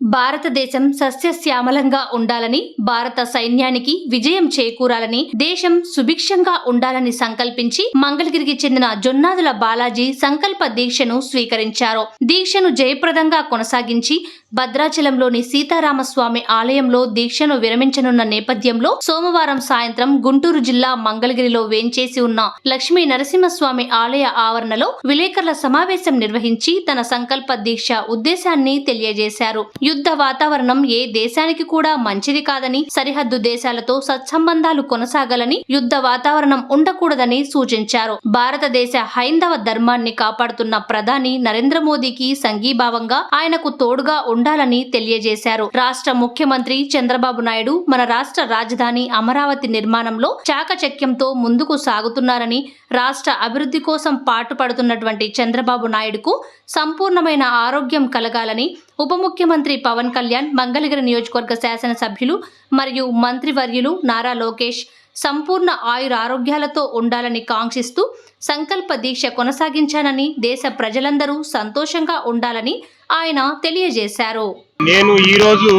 భారతదేశం సస్యశ్యామలంగా ఉండాలని భారత సైన్యానికి విజయం చేకూరాలని దేశం సుభిక్షంగా ఉండాలని సంకల్పించి మంగళగిరికి చెందిన జొన్నాదుల బాలాజీ సంకల్ప దీక్షను స్వీకరించారు. దీక్షను జయప్రదంగా కొనసాగించి భద్రాచలంలోని సీతారామస్వామి ఆలయంలో దీక్షను విరమించనున్న నేపథ్యంలో సోమవారం సాయంత్రం గుంటూరు జిల్లా మంగళగిరిలో వేంచేసి ఉన్న లక్ష్మీ నరసింహస్వామి ఆలయ ఆవరణలో విలేకరుల సమావేశం నిర్వహించి తన సంకల్ప దీక్ష ఉద్దేశాన్ని తెలియజేశారు. యుద్ధ వాతావరణం ఏ దేశానికి కూడా మంచిది కాదని సరిహద్దు దేశాలతో సత్సంబంధాలు కొనసాగాలని యుద్ధ వాతావరణం ఉండకూడదని సూచించారు. భారతదేశ హైందవ ధర్మాన్ని కాపాడుతున్న ప్రధాని నరేంద్ర మోదీకి సంఘీభావంగా ఆయనకు తోడుగా ఉండాలని తెలియజేశారు. రాష్ట్ర ముఖ్యమంత్రి చంద్రబాబు నాయుడు మన రాష్ట్ర రాజధాని అమరావతి నిర్మాణంలో చాకచక్యంతో ముందుకు సాగుతున్నారని రాష్ట్ర అభివృద్ధి కోసం పాటుపడుతున్నటువంటి చంద్రబాబు నాయుడుకు సంపూర్ణమైన ఆరోగ్యం కలగాలని ఉప ముఖ్యమంత్రి పవన్ కళ్యాణ్ మంగళగిరి నియోజకవర్గ శాసనసభ్యులు మరియు మంత్రివర్యులు నారా లోకేష్ సంపూర్ణ ఆయుర ఆరోగ్యాలతో ఉండాలని కాంక్షిస్తూ సంకల్ప దీక్ష కొనసాగించానని దేశ ప్రజలందరూ సంతోషంగా ఉండాలని ఆయన తెలియజేశారు. నేను ఈ రోజు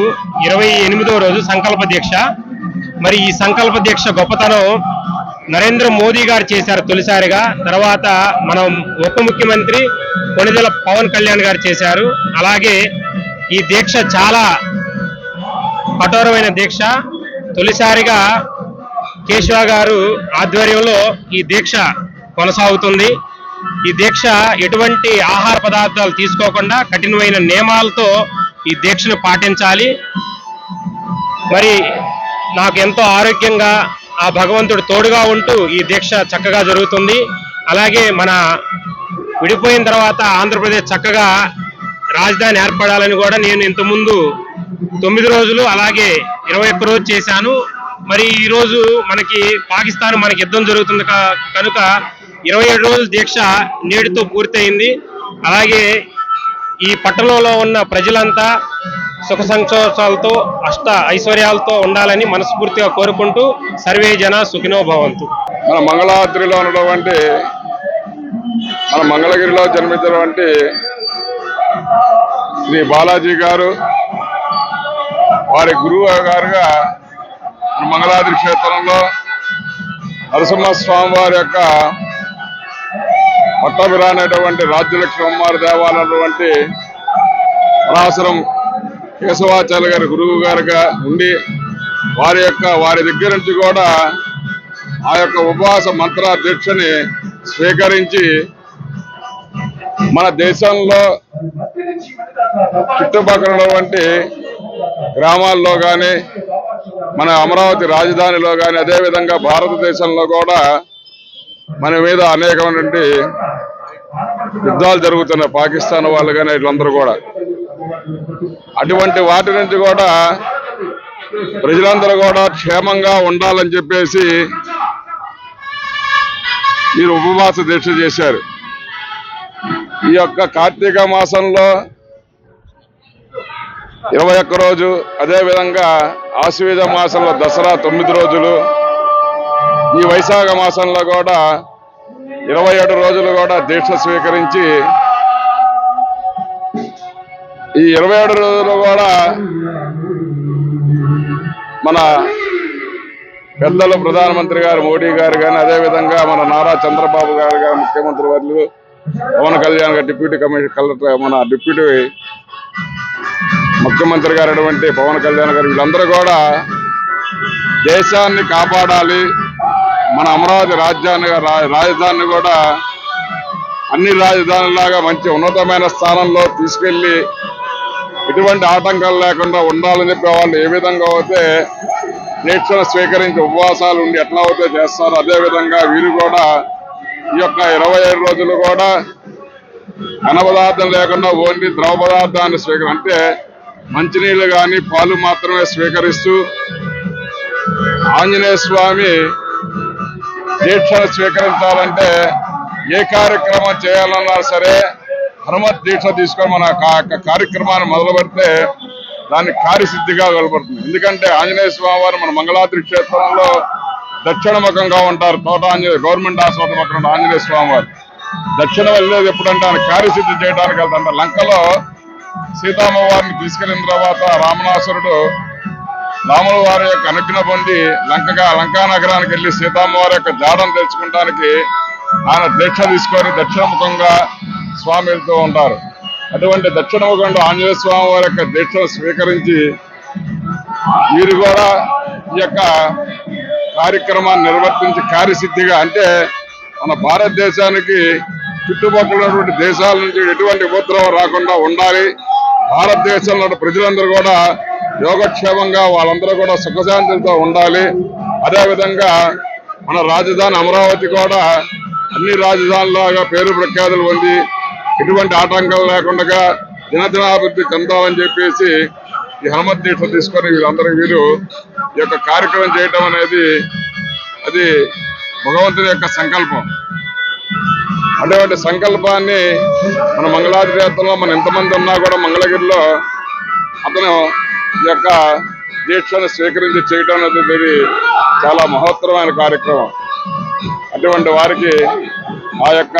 ఇరవై ఎనిమిదవ రోజు సంకల్ప దీక్ష. మరి ఈ సంకల్ప దీక్ష గొప్పతనం నరేంద్ర మోదీ గారు చేశారు తొలిసారిగా. తర్వాత మనం ఉప ముఖ్యమంత్రి కొణిదెల పవన్ కళ్యాణ్ గారు చేశారు. అలాగే ఈ దీక్ష చాలా కఠోరమైన దీక్ష. తొలిసారిగా కేశవ గారు ఆధ్వర్యంలో ఈ దీక్ష కొనసాగుతుంది. ఈ దీక్ష ఎటువంటి ఆహార పదార్థాలు తీసుకోకుండా కఠినమైన నియమాలతో ఈ దీక్షను పాటించాలి. మరి నాకు ఎంతో ఆరోగ్యంగా ఆ భగవంతుడు తోడుగా ఉంటూ ఈ దీక్ష చక్కగా జరుగుతుంది. అలాగే మన విడిపోయిన తర్వాత ఆంధ్రప్రదేశ్ చక్కగా రాజధాని ఏర్పడాలని కూడా నేను ఇంతకుముందు తొమ్మిది రోజులు అలాగే ఇరవై ఒక్క రోజు చేశాను. మరి ఈరోజు మనకి పాకిస్తాన్ మనకి యుద్ధం జరుగుతుంది కనుక ఇరవై ఏడు రోజుల దీక్ష నేటితో పూర్తయింది. అలాగే ఈ పట్టణంలో ఉన్న ప్రజలంతా సుఖ సంతోషాలతో అష్ట ఐశ్వర్యాలతో ఉండాలని మనస్ఫూర్తిగా కోరుకుంటూ సర్వే జన సుఖినో భవంతు. మన మంగళాద్రిలో ఉన్నటువంటి మన మంగళగిరిలో జన్మించినటువంటి శ్రీ బాలాజీ గారు వారి గురువు గారుగా మంగళాద్రి క్షేత్రంలో నరసింహస్వామి వారి యొక్క పట్టభిరానటువంటి రాజ్యలక్ష్మి అమ్మవారి దేవాలయటువంటి పరాశరం కేశవాచార్య గారి గురువు గారుగా ఉండి వారి యొక్క వారి దగ్గర నుంచి కూడా ఆ యొక్క ఉపవాస మంత్ర దీక్షని స్వీకరించి మన దేశంలో చుట్టుపక్కల వంటి గ్రామాల్లో కానీ మన అమరావతి రాజధానిలో కానీ అదేవిధంగా భారతదేశంలో కూడా మన మీద అనేకమైనటువంటి యుద్ధాలు జరుగుతున్నాయి. పాకిస్తాన్ వాళ్ళు కానీ వీళ్ళందరూ కూడా. అటువంటి వాటి నుంచి కూడా ప్రజలందరూ కూడా క్షేమంగా ఉండాలని చెప్పేసి మీరు ఉపవాస దీక్ష చేశారు. ఈ యొక్క కార్తీక మాసంలో ఇరవై ఒక్క రోజు అదేవిధంగా ఆశ్వేద మాసంలో దసరా తొమ్మిది రోజులు ఈ వైశాఖ మాసంలో కూడా ఇరవై ఏడు రోజులు కూడా దీక్ష స్వీకరించి ఈ ఇరవై ఏడు రోజులు కూడా మన పెద్దలు ప్రధానమంత్రి గారు మోడీ గారు కానీ అదేవిధంగా మన నారా చంద్రబాబు గారు కానీ ముఖ్యమంత్రి వర్యులు పవన్ కళ్యాణ్ గారు డిప్యూటీ కమిషనర్ కలెక్టర్ మన డిప్యూటీ ముఖ్యమంత్రి గారు అటువంటి పవన్ కళ్యాణ్ గారు వీళ్ళందరూ కూడా దేశాన్ని కాపాడాలి మన అమరావతి రాజ్యాన్ని రా- రాజధానిని కూడా అన్ని రాజధానులాగా మంచి ఉన్నతమైన స్థానంలో తీసుకెళ్ళి ఎటువంటి ఆటంకాలు లేకుండా ఉండాలని చెప్పే వాళ్ళు ఏ విధంగా అయితే దీక్షను స్వీకరించి ఉపవాసాలు ఉండి ఎట్లా అయితే చేస్తారో అదేవిధంగా వీరు కూడా ఈ యొక్క ఇరవై ఏడు రోజులు కూడా ఘన పదార్థం లేకుండా ఓన్లీ ద్రవ పదార్థాన్ని స్వీకరి అంటే మంచినీళ్ళు కానీ పాలు మాత్రమే స్వీకరిస్తూ ఆంజనేయ స్వామి దీక్షను స్వీకరించాలంటే ఏ కార్యక్రమం చేయాలన్నా సరే హనుమత్ దీక్ష తీసుకొని మన కార్యక్రమాన్ని మొదలు పెడితే దాన్ని కార్యసిద్ధిగా వెలువడుతుంది. ఎందుకంటే ఆంజనేయ స్వామి వారు మన మంగళాద్రి క్షేత్రంలో దక్షిణముఖంగా ఉంటారు. తోట ఆంజనేయ గవర్నమెంట్ హాస్పిటల్ పక్కన ఆంజనేయ స్వామి వారు. దక్షిణ వెళ్ళేది ఎప్పుడంటే ఆయన కార్యసిద్ధి చేయడానికి వెళ్తారు లంకలో సీతమ్మ వారిని తీసుకెళ్ళిన తర్వాత రామనాసురుడు రాముల వారి యొక్క అనుజ్ఞ పొంది లంకగా లంకా నగరానికి వెళ్ళి సీతామ్మవారి యొక్క జాడను తెచ్చుకోవడానికి ఆయన దీక్ష తీసుకొని దక్షిణముఖంగా స్వామి వెళ్తూ ఉంటారు. అటువంటి దక్షిణముఖంలో ఆంజనేయ స్వామి వారి యొక్క దీక్షను స్వీకరించి వీరు కూడా ఈ యొక్క కార్యక్రమాన్ని నిర్వర్తించి కార్యసిద్ధిగా అంటే మన భారతదేశానికి చుట్టుపక్కల ఉన్నటువంటి దేశాల నుంచి ఎటువంటి ఉపద్రవం రాకుండా ఉండాలి. భారతదేశంలో ప్రజలందరూ కూడా యోగక్షేమంగా వాళ్ళందరూ కూడా సుఖశాంతులతో ఉండాలి. అదేవిధంగా మన రాజధాని అమరావతి కూడా అన్ని రాజధానులాగా పేరు ప్రఖ్యాతులు పొంది ఎటువంటి ఆటంకాలు లేకుండా దినదినాభివృద్ధి చెందాలని చెప్పేసి ఈ హనుమత్ దీక్ష తీసుకొని వీళ్ళందరూ వీరు ఈ యొక్క కార్యక్రమం చేయటం అనేది అది భగవంతుని యొక్క సంకల్పం. అటువంటి సంకల్పాన్ని మన మంగళాది దేవతలో మన ఎంతమంది ఉన్నా కూడా మంగళగిరిలో అతను ఈ యొక్క దీక్షను స్వీకరించి చేయడం అనేది చాలా మహోత్తరమైన కార్యక్రమం. అటువంటి వారికి ఆ యొక్క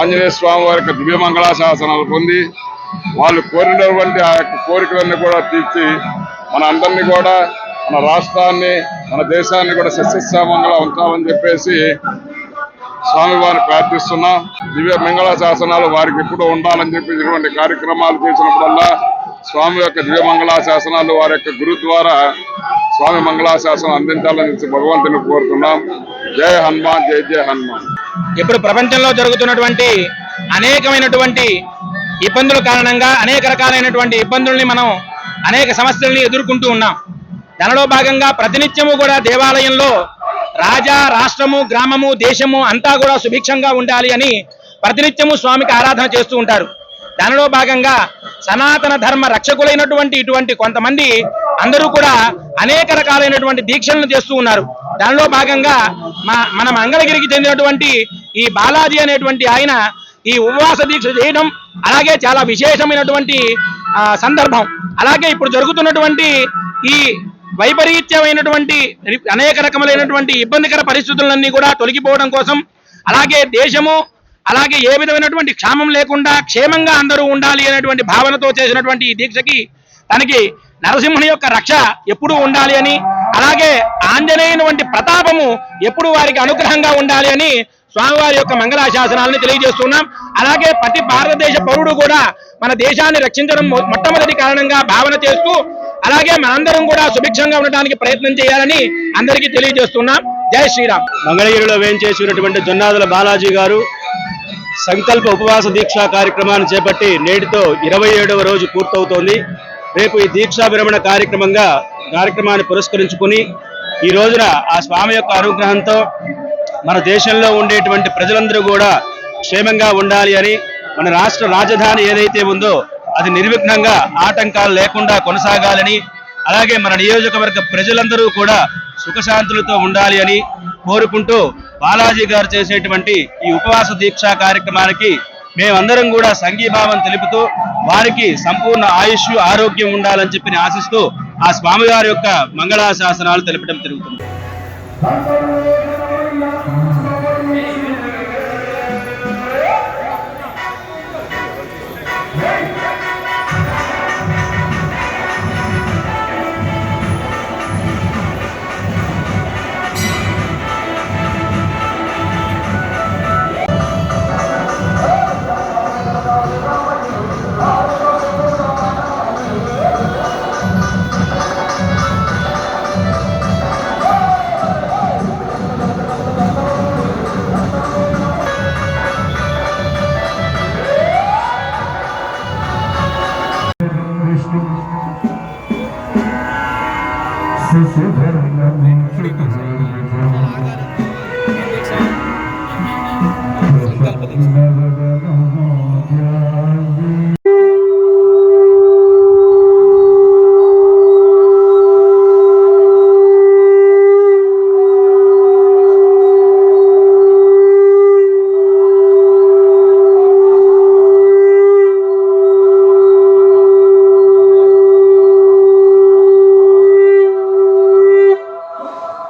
ఆంజనేయ స్వామి వారి యొక్క దివ్య మంగళాశాసనాలు పొంది వాళ్ళు కోరినటువంటి ఆ యొక్క కోరికలన్నీ కూడా తీర్చి మన అందరినీ కూడా మన రాష్ట్రాన్ని మన దేశాన్ని కూడా సస్యశ్యామంగా ఉంటామని చెప్పేసి స్వామివారిని ప్రార్థిస్తున్నాం. దివ్య మంగళ శాసనాలు వారికి ఎప్పుడూ ఉండాలని చెప్పి ఇటువంటి కార్యక్రమాలు చేసినప్పుడల్లా స్వామి యొక్క దివ్య మంగళ శాసనాలు వారి యొక్క గురు ద్వారా స్వామి మంగళాశాసనం అందించాలని భగవంతుని కోరుతున్నాం. జయ హనుమాన్ జయ జయ హనుమాన్. ఇప్పుడు ప్రపంచంలో జరుగుతున్నటువంటి అనేకమైనటువంటి ఇబ్బందుల కారణంగా అనేక రకాలైనటువంటి ఇబ్బందుల్ని మనం అనేక సమస్యల్ని ఎదుర్కొంటూ ఉన్నాం. దానిలో భాగంగా ప్రతినిత్యము కూడా దేవాలయంలో రాజా రాష్ట్రము గ్రామము దేశము అంతా కూడా సుభిక్షంగా ఉండాలి అని ప్రతినిత్యము స్వామికి ఆరాధన చేస్తూ ఉంటారు. దానిలో భాగంగా సనాతన ధర్మ రక్షకులైనటువంటి ఇటువంటి కొంతమంది అందరూ కూడా అనేక రకాలైనటువంటి దీక్షలను చేస్తూ ఉన్నారు. దానిలో భాగంగా మా మన మంగళగిరికి చెందినటువంటి ఈ బాలాజీ అనేటువంటి ఆయన ఈ ఉపవాస దీక్ష చేయడం అలాగే చాలా విశేషమైనటువంటి ఆ, సందర్భం. అలాగే ఇప్పుడు జరుగుతున్నటువంటి ఈ వైపరీత్యమైనటువంటి అనేక రకములైనటువంటి ఇబ్బందికర పరిస్థితులన్నీ కూడా తొలగిపోవడం కోసం అలాగే దేశము అలాగే ఏ విధమైనటువంటి క్షామం లేకుండా క్షేమంగా అందరూ ఉండాలి అనేటువంటి భావనతో చేసినటువంటి ఈ దీక్షకి తనకి నరసింహుని యొక్క రక్ష ఎప్పుడూ ఉండాలి అని అలాగే ఆంజనేయుని వంటి ప్రతాపము ఎప్పుడు వారికి అనుగ్రహంగా ఉండాలి అని స్వామివారి యొక్క మంగళాశాసనాలను తెలియజేస్తున్నాం. అలాగే ప్రతి భారతదేశ పౌరుడు కూడా మన దేశాన్ని రక్షించడం మొట్టమొదటి కారణంగా భావన చేస్తూ అలాగే మనందరం కూడా సుభిక్షంగా ఉండడానికి ప్రయత్నం చేయాలని అందరికీ తెలియజేస్తున్నాం. జై శ్రీరామ్. మంగళగిరిలో వేంచేసినటువంటి జొన్నాదుల బాలాజీ గారు సంకల్ప ఉపవాస దీక్షా కార్యక్రమాన్ని చేపట్టి నేటితో ఇరవై ఏడవ రోజు పూర్తవుతోంది. రేపు ఈ దీక్షా విరమణ కార్యక్రమంగా కార్యక్రమాన్ని పురస్కరించుకుని ఈ రోజున ఆ స్వామి యొక్క అనుగ్రహంతో మన దేశంలో ఉండేటువంటి ప్రజలందరూ కూడా క్షేమంగా ఉండాలి అని మన రాష్ట్ర రాజధాని ఏదైతే ఉందో అది నిర్విఘ్నంగా ఆటంకాలు లేకుండా కొనసాగాలని అలాగే మన నియోజకవర్గ ప్రజలందరూ కూడా సుఖశాంతులతో ఉండాలి అని కోరుకుంటూ బాలాజీ గారు చేసేటువంటి ఈ ఉపవాస దీక్షా కార్యక్రమానికి మేమందరం కూడా సంఘీభావం తెలుపుతూ వారికి సంపూర్ణ ఆయుష్ ఆరోగ్యం ఉండాలని చెప్పి ఆశిస్తూ ఆ స్వామివారి యొక్క మంగళాశాసనాలు తెలపడం జరుగుతుంది. শিশু ধর্ম